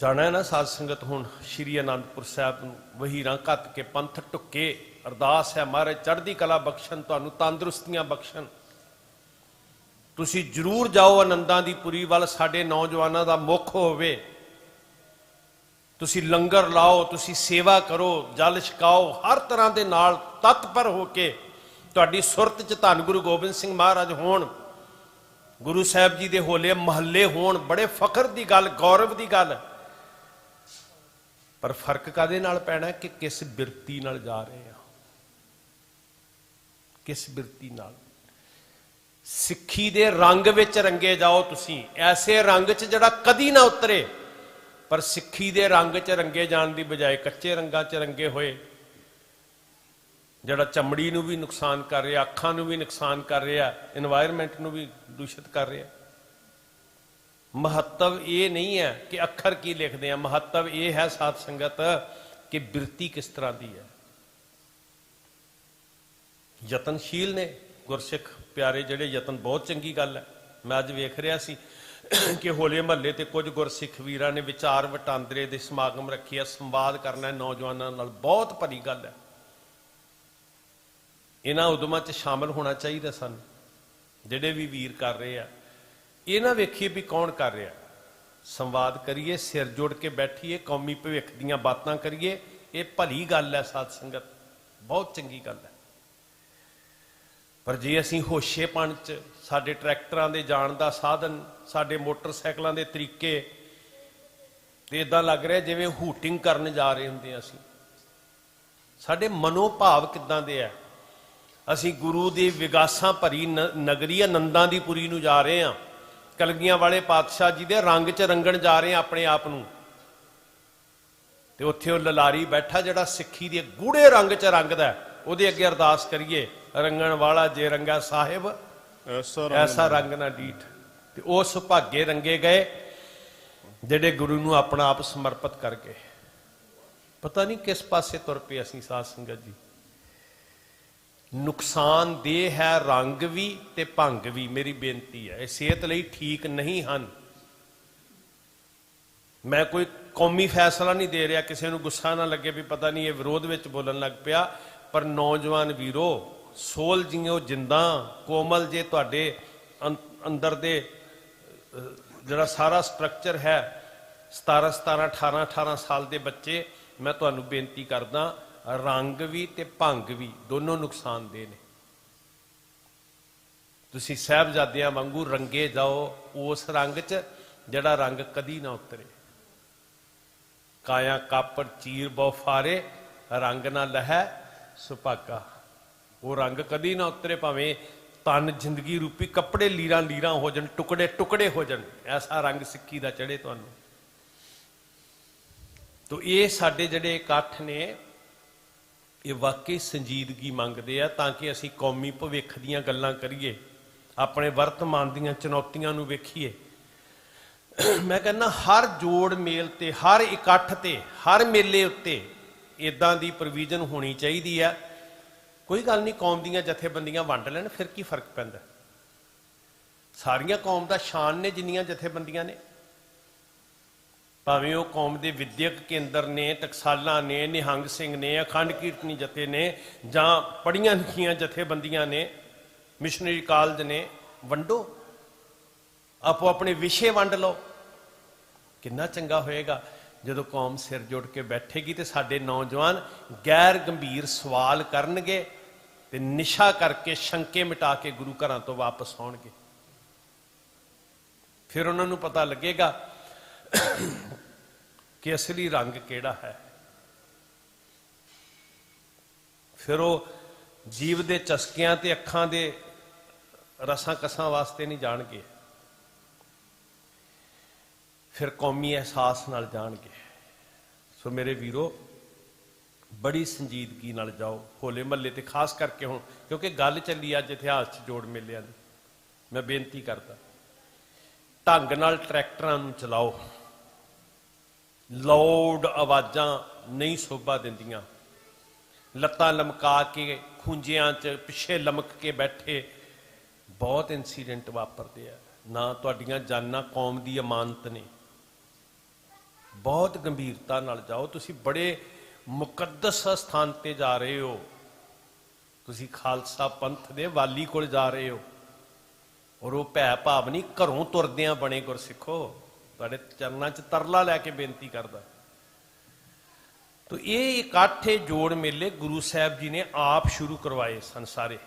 ਜਾਣਾ ਨਾ ਸਾਧ ਸੰਗਤ ਹੁਣ ਸ਼੍ਰੀ ਅਨੰਦਪੁਰ ਸਾਹਿਬ ਨੂੰ ਵਹੀਰਾਂ ਘੱਤ ਕੇ ਪੰਥ ਟੁੱਕੇ ਅਰਦਾਸ ਹੈ ਮਹਾਰਾਜ, ਚੜ੍ਹਦੀ ਕਲਾ ਬਖਸ਼ਣ, ਤੁਹਾਨੂੰ ਤੰਦਰੁਸਤੀਆਂ ਬਖਸ਼ਣ। ਤੁਸੀਂ ਜਰੂਰ ਜਾਓ ਆਨੰਦਾਂ ਦੀ ਪੁਰੀ ਵੱਲ, ਸਾਡੇ ਨੌਜਵਾਨਾਂ ਦਾ ਮੁੱਖ ਹੋਵੇ। ਤੁਸੀਂ ਲੰਗਰ ਲਾਓ, ਤੁਸੀਂ ਸੇਵਾ ਕਰੋ, ਜਲ ਛਕਾਓ, ਹਰ ਤਰ੍ਹਾਂ ਦੇ ਨਾਲ ਤਤਪਰ ਹੋ ਕੇ ਤੁਹਾਡੀ ਸੁਰਤ ਚ ਧੰਨ ਗੁਰੂ ਗੋਬਿੰਦ ਸਿੰਘ ਮਹਾਰਾਜ ਹੋਣ। ਗੁਰੂ ਸਾਹਿਬ ਜੀ ਦੇ ਹੋਲੇ ਮਹੱਲੇ ਹੋਣ, ਬੜੇ ਫਖਰ ਦੀ ਗੱਲ, ਗੌਰਵ ਦੀ ਗੱਲ। ਪਰ ਫ਼ਰਕ ਕਾਦੇ ਨਾਲ ਪੈਣਾ ਕਿ ਕਿਸ ਬਿਰਤੀ ਨਾਲ ਜਾ ਰਹੇ ਆ ਕਿਸ ਬਿਰਤੀ ਨਾਲ? ਸਿੱਖੀ ਦੇ ਰੰਗ ਵਿੱਚ ਰੰਗੇ ਜਾਓ ਤੁਸੀਂ। ਐਸੇ ਰੰਗ 'ਚ ਜਿਹੜਾ ਕਦੀ ਨਾ ਉਤਰੇ, ਪਰ ਸਿੱਖੀ ਦੇ ਰੰਗ 'ਚ ਰੰਗੇ ਜਾਣ ਦੀ ਬਜਾਏ ਕੱਚੇ ਰੰਗਾਂ 'ਚ ਰੰਗੇ ਹੋਏ। ਜਿਹੜਾ ਚਮੜੀ ਨੂੰ ਵੀ ਨੁਕਸਾਨ ਕਰ ਰਿਹਾ, ਅੱਖਾਂ ਨੂੰ ਵੀ ਨੁਕਸਾਨ ਕਰ ਰਿਹਾ এনवायरमेंट ਨੂੰ ਵੀ ਦੂਸ਼ਿਤ ਕਰ ਰਿਹਾ। ਮਹੱਤਵ ਇਹ ਨਹੀਂ ਹੈ ਕਿ ਅੱਖਰ ਕੀ ਲਿਖਦੇ ਆ। ਮਹੱਤਵ ਇਹ ਹੈ ਸਾਧ ਸੰਗਤ ਕਿ ਬਿਰਤੀ ਕਿਸ ਤਰ੍ਹਾਂ ਦੀ ਹੈ। ਯਤਨਸ਼ੀਲ ਨੇ ਗੁਰਸਿੱਖ ਪਿਆਰੇ ਜਿਹੜੇ, ਯਤਨ ਬਹੁਤ ਚੰਗੀ ਗੱਲ ਹੈ। ਮੈਂ ਅੱਜ ਵੇਖ ਰਿਹਾ ਸੀ ਕਿ ਹੋਲੇ ਮਹੱਲੇ ਤੇ ਕੁਝ ਗੁਰਸਿੱਖ ਵੀਰਾਂ ਨੇ ਵਿਚਾਰ ਵਟਾਂਦਰੇ ਦੇ ਸਮਾਗਮ ਰੱਖੇ ਆ। ਸੰਵਾਦ ਕਰਨਾ ਨੌਜਵਾਨਾਂ ਨਾਲ। ਬਹੁਤ ਭਰੀ ਗੱਲ ਹੈ। ਇਹਨਾਂ ਉਦਮਾਂ 'ਚ ਸ਼ਾਮਲ ਹੋਣਾ ਚਾਹੀਦਾ ਸਾਨੂੰ। ਜਿਹੜੇ ਵੀ ਵੀਰ ਕਰ ਰਹੇ ਆ। ਇਹ ਨਾ ਵੇਖੀਏ ਵੀ ਕੌਣ ਕਰ ਰਿਹਾ। ਸੰਵਾਦ ਕਰੀਏ, ਸਿਰ ਜੋੜ ਕੇ ਬੈਠੀਏ, ਕੌਮੀ ਭਵਿੱਖ ਦੀਆਂ ਬਾਤਾਂ ਕਰੀਏ, ਇਹ ਭਲੀ ਗੱਲ ਹੈ ਸਾਧ ਸੰਗਤ। ਬਹੁਤ ਚੰਗੀ ਗੱਲ ਹੈ। ਪਰ ਜੇ ਅਸੀਂ ਹੋਸ਼ੇਪਣ ਚ ਸਾਡੇ ਟਰੈਕਟਰਾਂ ਦੇ ਜਾਣ ਦਾ ਸਾਧਨ, ਸਾਡੇ ਮੋਟਰਸਾਈਕਲਾਂ ਦੇ ਤਰੀਕੇ, ਤੇ ਇਦਾਂ ਲੱਗ ਰਿਹਾ ਜਿਵੇਂ ਹੂਟਿੰਗ ਕਰਨ ਜਾ ਰਹੇ ਹੁੰਦੇ ਹਾਂ ਅਸੀਂ। ਸਾਡੇ ਮਨੋਭਾਵ ਕਿੱਦਾਂ ਦੇ ਆ ਅਸੀਂ ਗੁਰੂ ਦੀ ਵਿਗਾਸਾਂ ਭਰੀ ਨਗਰੀ ਆਨੰਦਾਂ ਦੀ ਪੁਰੀ ਨੂੰ ਜਾ ਰਹੇ ਹਾਂ। ਕਲਗੀਆਂ ਵਾਲੇ ਪਾਤਸ਼ਾਹ ਜੀ ਦੇ ਰੰਗ 'ਚ ਰੰਗਣ ਜਾ ਰਹੇ ਆਪਣੇ ਆਪ ਨੂੰ। ਤੇ ਉੱਥੇ ਉਹ ਲਲਾਰੀ ਬੈਠਾ ਜਿਹੜਾ ਸਿੱਖੀ ਦੇ ਗੂੜੇ ਰੰਗ 'ਚ ਰੰਗਦਾ ਉਹਦੇ ਅੱਗੇ ਅਰਦਾਸ ਕਰੀਏ ਰੰਗਣ ਵਾਲਾ ਜੇ ਰੰਗਾ ਸਾਹਿਬ ਐਸਾ ਰੰਗ ਨਾ ਡੀਠ। ਤੇ ਉਹ ਸੁਭਾਗੇ ਰੰਗੇ ਗਏ ਜਿਹੜੇ ਗੁਰੂ ਨੂੰ ਆਪਣਾ ਆਪ ਸਮਰਪਿਤ ਕਰ ਗਏ ਪਤਾ ਨਹੀਂ ਕਿਸ ਪਾਸੇ ਤੁਰ ਪਏ ਅਸੀਂ ਸਾਧ ਸੰਗਤ ਜੀ। ਨੁਕਸਾਨਦੇਹ ਹੈ, ਰੰਗ ਵੀ ਤੇ ਭੰਗ ਵੀ। ਮੇਰੀ ਬੇਨਤੀ ਹੈ, ਇਹ ਸਿਹਤ ਲਈ ਠੀਕ ਨਹੀਂ ਹਨ। ਮੈਂ ਕੋਈ ਕੌਮੀ ਫੈਸਲਾ ਨਹੀਂ ਦੇ ਰਿਹਾ, ਕਿਸੇ ਨੂੰ ਗੁੱਸਾ ਨਾ ਲੱਗੇ ਵੀ ਪਤਾ ਨਹੀਂ ਇਹ ਵਿਰੋਧ ਵਿੱਚ ਬੋਲਣ ਲੱਗ ਪਿਆ। ਪਰ ਨੌਜਵਾਨ ਵੀਰੋ, ਸੋਲ ਜਿਉ ਜਿੰਦਾ, ਕੋਮਲ ਜੇ ਤੁਹਾਡੇ ਅੰ- ਅੰਦਰ ਦੇ ਜਿਹੜਾ ਸਾਰਾ ਸਟਰਕਚਰ ਹੈ 17 17 18 18 ਸਾਲ ਦੇ ਬੱਚੇ, ਮੈਂ ਤੁਹਾਨੂੰ ਬੇਨਤੀ ਕਰਦਾ ਰੰਗ ਵੀ ਤੇ ਭੰਗ ਵੀ ਦੋਨੋਂ ਨੁਕਸਾਨਦੇ ਨੇ। ਤੁਸੀਂ ਸਾਹਿਬਜ਼ਾਦਿਆਂ ਵਾਂਗੂ ਰੰਗੇ ਜਾਓ, ਉਸ ਰੰਗ 'ਚ ਜਿਹੜਾ ਰੰਗ ਕਦੀ ਨਾ ਉਤਰੇ। ਕਾਇਆ ਕਾਪੜ ਚੀਰ ਬਹੁ ਫਾਰੇ, ਰੰਗ ਨਾ ਲਹੈ ਸੁਭਾਗਾ। ਉਹ ਰੰਗ ਕਦੀ ਨਾ ਉਤਰੇ ਭਾਵੇਂ ਤਨ ਜ਼ਿੰਦਗੀ ਰੂਪੀ ਕੱਪੜੇ ਲੀਰਾਂ ਲੀਰਾਂ ਹੋ ਜਾਣ, ਟੁਕੜੇ ਟੁਕੜੇ ਹੋ ਜਾਣ, ਐਸਾ ਰੰਗ ਸਿੱਖੀ ਦਾ ਚੜੇ ਤੁਹਾਨੂੰ। ਤੋ ਇਹ ਸਾਡੇ ਜਿਹੜੇ ਇਕੱਠ ਨੇ ਇਹ ਵਾਕਈ ਸੰਜੀਦਗੀ ਮੰਗਦੇ ਆ ਤਾਂ ਕਿ ਅਸੀਂ ਕੌਮੀ ਭਵਿੱਖ ਦੀਆਂ ਗੱਲਾਂ ਕਰੀਏ, ਆਪਣੇ ਵਰਤਮਾਨ ਦੀਆਂ ਚੁਣੌਤੀਆਂ ਨੂੰ ਵੇਖੀਏ। ਮੈਂ ਕਹਿੰਦਾ ਹਰ ਜੋੜ ਮੇਲ ਤੇ, ਹਰ ਇਕੱਠ ਤੇ, ਹਰ ਮੇਲੇ ਉੱਤੇ ਇਦਾਂ ਦੀ ਪ੍ਰੋਵੀਜ਼ਨ ਹੋਣੀ ਚਾਹੀਦੀ ਆ। ਕੋਈ ਗੱਲ ਨਹੀਂ, ਕੌਮ ਦੀਆਂ ਜਥੇਬੰਦੀਆਂ ਵੰਡ ਲੈਣ, ਫਿਰ ਕੀ ਫ਼ਰਕ ਪੈਂਦਾ? ਸਾਰੀਆਂ ਕੌਮ ਦਾ ਸ਼ਾਨ ਨੇ ਜਿੰਨੀਆਂ ਜਥੇਬੰਦੀਆਂ ਨੇ। ਭਾਵੇਂ ਉਹ ਕੌਮ ਦੇ ਵਿਦਿਅਕ ਕੇਂਦਰ ਨੇ, ਟਕਸਾਲਾਂ ਨੇ, ਨਿਹੰਗ ਸਿੰਘ ਨੇ, ਅਖੰਡ ਕੀਰਤਨੀ ਜਥੇ ਨੇ, ਜਾਂ ਪੜੀਆਂ ਲਿਖੀਆਂ ਜਥੇਬੰਦੀਆਂ ਨੇ, ਮਿਸ਼ਨਰੀ ਕਾਲਜ ਨੇ, ਵੰਡੋ। ਆਪੋ ਆਪਣੇ ਵਿਸ਼ੇ ਵੰਡ ਲਓ। ਕਿੰਨਾ ਚੰਗਾ ਹੋਏਗਾ। ਜਦੋਂ ਕੌਮ ਸਿਰ ਜੁੜ ਕੇ ਬੈਠੇਗੀ ਤੇ ਸਾਡੇ ਨੌਜਵਾਨ ਗੈਰ ਗੰਭੀਰ ਸਵਾਲ ਕਰਨਗੇ ਤੇ ਨਿਸ਼ਾ ਕਰਕੇ ਸ਼ੰਕੇ ਮਿਟਾ ਕੇ ਗੁਰੂ ਘਰਾਂ ਤੋਂ ਵਾਪਸ ਆਉਣਗੇ। ਫਿਰ ਉਹਨਾਂ ਨੂੰ ਪਤਾ ਲੱਗੇਗਾ ਕਿ ਅਸਲੀ ਰੰਗ ਕਿਹੜਾ ਹੈ? ਫਿਰ ਉਹ ਜੀਵ ਦੇ ਚਸਕਿਆਂ ਤੇ ਅੱਖਾਂ ਦੇ ਰਸਾਂ ਕਸਾਂ ਵਾਸਤੇ ਨਹੀਂ ਜਾਣਗੇ। ਫਿਰ ਕੌਮੀ ਅਹਿਸਾਸ ਨਾਲ ਜਾਣਗੇ। ਸੋ ਮੇਰੇ ਵੀਰੋ, ਬੜੀ ਸੰਜੀਦਗੀ ਨਾਲ ਜਾਓ, ਹੋਲੇ ਮਹੱਲੇ ਤੇ ਖਾਸ ਕਰਕੇ ਹੁਣ, ਕਿਉਂਕਿ ਗੱਲ ਚੱਲੀ ਅੱਜ ਇਤਿਹਾਸ 'ਚ ਜੋੜ ਮੇਲਿਆਂ ਦੀ। ਮੈਂ ਬੇਨਤੀ ਕਰਦਾ, ਢੰਗ ਨਾਲ ਟਰੈਕਟਰਾਂ ਨੂੰ ਚਲਾਓ। ਲਾਊਡ ਆਵਾਜ਼ਾਂ ਨਹੀਂ ਸੋਭਾ ਦਿੰਦੀਆਂ। ਲੱਤਾਂ ਲਮਕਾ ਕੇ, ਖੁੰਝਿਆਂ 'ਚ ਪਿੱਛੇ ਲਮਕ ਕੇ ਬੈਠੇ ਬਹੁਤ ਇਨਸੀਡੈਂਟ ਵਾਪਰਦੇ ਆ। ਨਾ ਤੁਹਾਡੀਆਂ ਜਾਨਾਂ ਕੌਮ ਦੀ ਅਮਾਨਤ ਨੇ। ਬਹੁਤ ਗੰਭੀਰਤਾ ਨਾਲ ਜਾਓ। ਤੁਸੀਂ ਬੜੇ ਮੁਕੱਦਸ ਸਥਾਨ ਤੇ ਜਾ ਰਹੇ ਹੋ। ਤੁਸੀਂ ਖਾਲਸਾ ਪੰਥ ਦੇ ਵਾਲੀ ਕੋਲ ਜਾ ਰਹੇ ਹੋ। ਔਰ ਉਹ ਭੈ ਭਾਵ ਨਹੀਂ, ਘਰੋਂ ਤੁਰਦਿਆਂ ਬਣੇ ਗੁਰਸਿੱਖੋ। ਤੁਹਾਡੇ ਚਰਨਾਂ 'ਚ ਤਰਲਾ ਲੈ ਕੇ ਬੇਨਤੀ ਕਰਦਾ। ਤੋ ਇਹ ਇਕੱਠੇ ਜੋੜ ਮੇਲੇ ਗੁਰੂ ਸਾਹਿਬ ਜੀ ਨੇ ਆਪ ਸ਼ੁਰੂ ਕਰਵਾਏ ਸਨ ਸਾਰੇ।